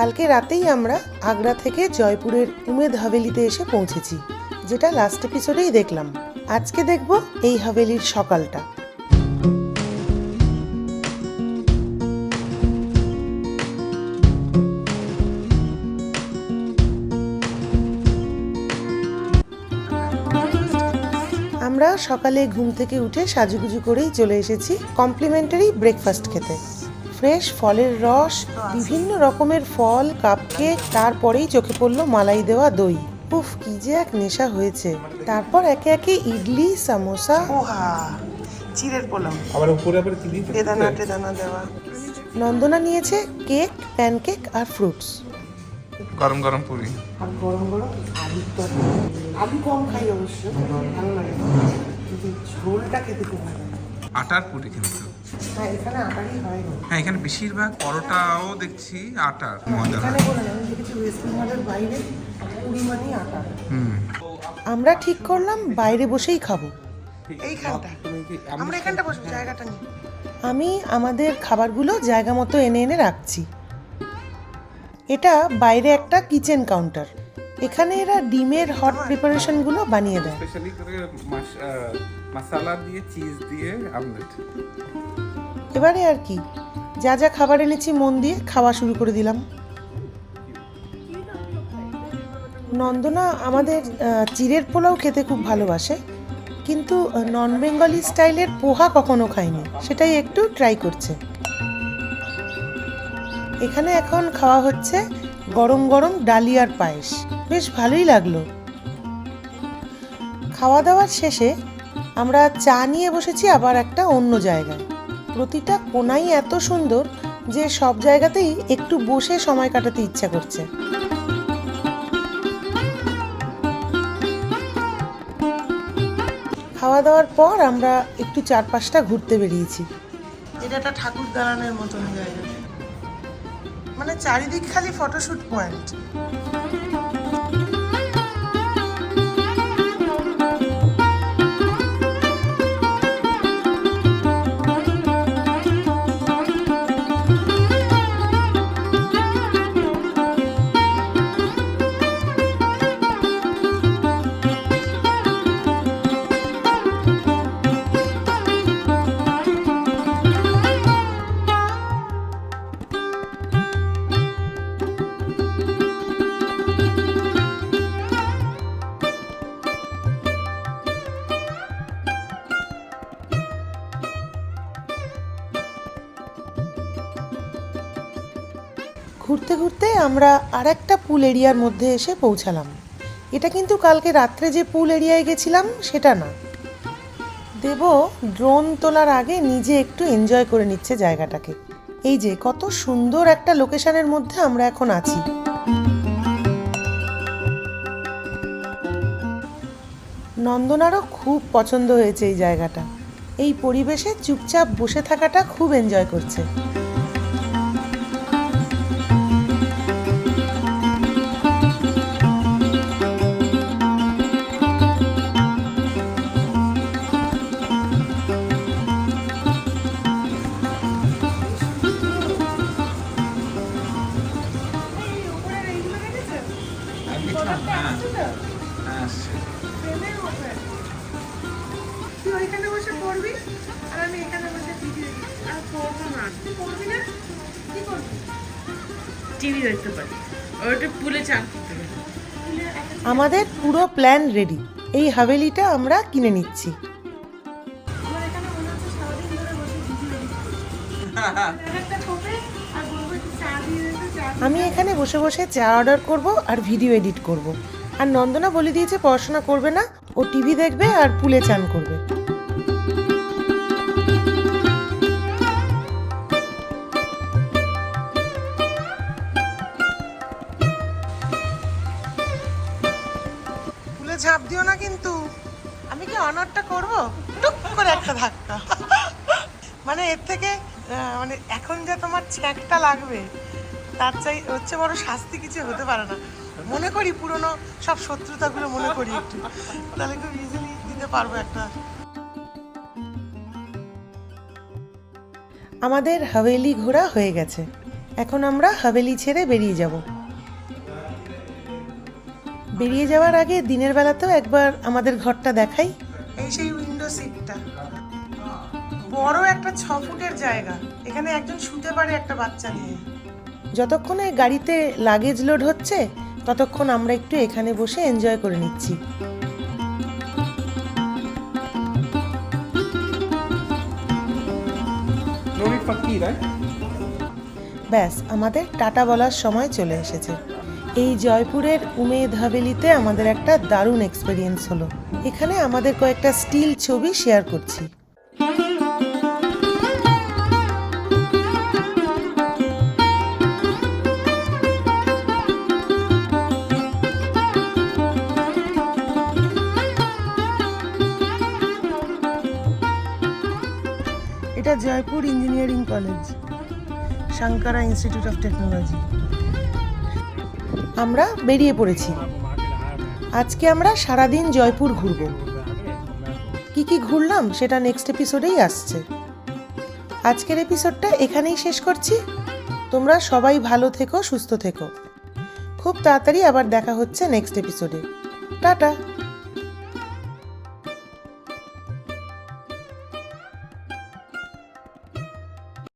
কালকে রাতেই আমরা আগ্রা থেকে জয়পুরের উমেদ হাভেলিতে এসে পৌঁছেছি, যেটা লাস্ট এপিসোডেই দেখলাম। আজকে দেখব এই হাভেলির সকালটা। আমরা সকালে ঘুম থেকে উঠে সাজুগুজু করেই চলে এসেছি কমপ্লিমেন্টারি ব্রেকফাস্ট খেতে। ফ্রেশ ফলের রস বিভিন্ন রকমের ফল কাপকেক তারপরেই চোখে পড়ল মালাই দেওয়া দই। উফ কি যে এক নেশা হয়েছে। তারপর একে একে ইডলি সামোসা। চিড়ের পোলাও। আবার উপরে আবার কি দিতে বেদানা টেদানা দেওয়া। নন্দনা নিয়েছে কেক প্যানকেক আর ফ্রুটস। গরম গরম পুরি। আর গরম গরম তরকারি। আলু কম খাই অবশ্য ভালো লাগে। কিন্তু ঝোলটা খেতে খুব ভালো আটার পুরি কিন্তু হ্যাঁ এখানে হয়। হ্যাঁ এখানে বেশিরভাগ পরোটাও দেখছি আটার মজা। হয় আমরা ঠিক করলাম বাইরে বসেই খাব। এইখানটা আমরা এখানটা বসবো জায়গাটা নিয়ে। আমি আমাদের খাবারগুলো জায়গা মতো এনে এনে রাখছি। এটা বাইরে একটা কিচেন কাউন্টার এখানে এরা ডিমের হট প্রিপারেশনগুলো বানিয়ে দেয়। স্পেশালি করে মশলা দিয়ে চিজ দিয়ে আমলেট এবারে আর কি যা যা খাবার এনেছি মন দিয়ে খাওয়া শুরু করে দিলাম। নন্দনা আমাদের চিড়ের পোলাও খেতে খুব ভালোবাসে কিন্তু নন বেঙ্গলি স্টাইলের পোহা কখনো খায়নি সেটাই একটু ট্রাই করছে। এখানে এখন খাওয়া হচ্ছে গরম গরম ডালিয়ার পায়েস। বেশ ভালোই লাগল। খাওয়া দাওয়ার শেষে আমরা চা নিয়ে বসেছি আবার একটা অন্য জায়গায়। প্রতিটা কোনাই এত সুন্দর যে সব জায়গাতেই একটু বসে সময় কাটাতে ইচ্ছা করছে। খাওয়া দাওয়ার পর আমরা একটু চারপাশটা ঘুরতে বেরিয়েছি। এটা একটা ঠাকুর দালানের মতন জায়গা। মানে চারিদিক খালি ফটোশুট পয়েন্ট ঘুরতে ঘুরতে আমরা আর একটা পুল এরিয়ার মধ্যে এসে পৌঁছালাম। এটা কিন্তু কালকে রাত্রে যে পুল এরিয়ায় গেছিলাম, সেটা না। দেব ড্রোন তোলার আগে নিজে একটু এনজয় করে নিচ্ছে জায়গাটাকে। এই যে, কত সুন্দর একটা লোকেশনের মধ্যে আমরা এখন আছি। নন্দনারও খুব পছন্দ হয়েছে এই জায়গাটা। এই পরিবেশে চুপচাপ বসে থাকাটা খুব এনজয় করছে। তুই ওইখানে বসে পড়বি আর আমি এখানে বসে ভিডিও আর পড়ব না। তুই পড়বি না? কি করবি? টিভি দেখতে পারি। ওটা পুলে চান করতে পারি। আমাদের পুরো প্ল্যান রেডি এই হাভেলিটা আমরা কিনে নিচ্ছি। আমার এখানে মনে হচ্ছে সারাদিন ধরে বসে ভিডিও একটা আমি এখানে বসে বসে চা অর্ডার করব আর ভিডিও এডিট করব। আর নন্দনা বলে দিয়েছে পড়াশোনা করবে না, ও টিভি দেখবে আর পুলে চান করবে। পুলে ঝাঁপ দিও না কিন্তু। আমি কি অনারটা করব? টুক করে একটা ধাক্কা। মানে এর থেকে মানে এখন যে তোমার ছ্যাঁকটা লাগবে তার চাই হচ্ছে বড় শাস্তি কিছু হতে পারে না। মনে করি পুরনো সব শত্রুতাগুলো মনে করি একটু। তাহলে খুব ইজিলি দিতে পারব একটা। আমাদের হাভেলি ঘোরা হয়ে গেছে। এখন আমরা হাভেলি ছেড়ে বেরিয়ে যাব। বেরিয়ে যাওয়ার আগে দিনের বেলাতেও একবার আমাদের ঘরটা দেখাই। এই সেই উইন্ডো সিটটা বড় একটা ছ ফুটের জায়গা। এখানে একজন শুতে পারে একটা বাচ্চা নিয়ে। যতক্ষণে গাড়িতে লাগেজ লোড হচ্ছে ততক্ষণ আমরা একটু এখানে বসে এনজয় করে নিচ্ছি? ব্যাস আমাদের টাটা বলার সময় চলে এসেছে। এই জয়পুরের উমেদ হাভেলিতে আমাদের একটা দারুণ এক্সপিরিয়েন্স হলো। এখানে আমাদের কয়েকটা স্টিল ছবি শেয়ার করছি। এটা Jaipur engineering college Shankara institute of technology. আমরা বেরিয়ে পড়েছি। আজকে আমরা সারাদিন জয়পুর ঘুরব। কি কি ঘুরলাম সেটা নেক্সট এপিসোডেই আসছে। আজকের এপিসোডটা এখানেই শেষ করছি। তোমরা সবাই ভালো থেকো, সুস্থ থেকো। খুব তাড়াতাড়ি আবার দেখা হচ্ছে নেক্সট এপিসোডে টাটা!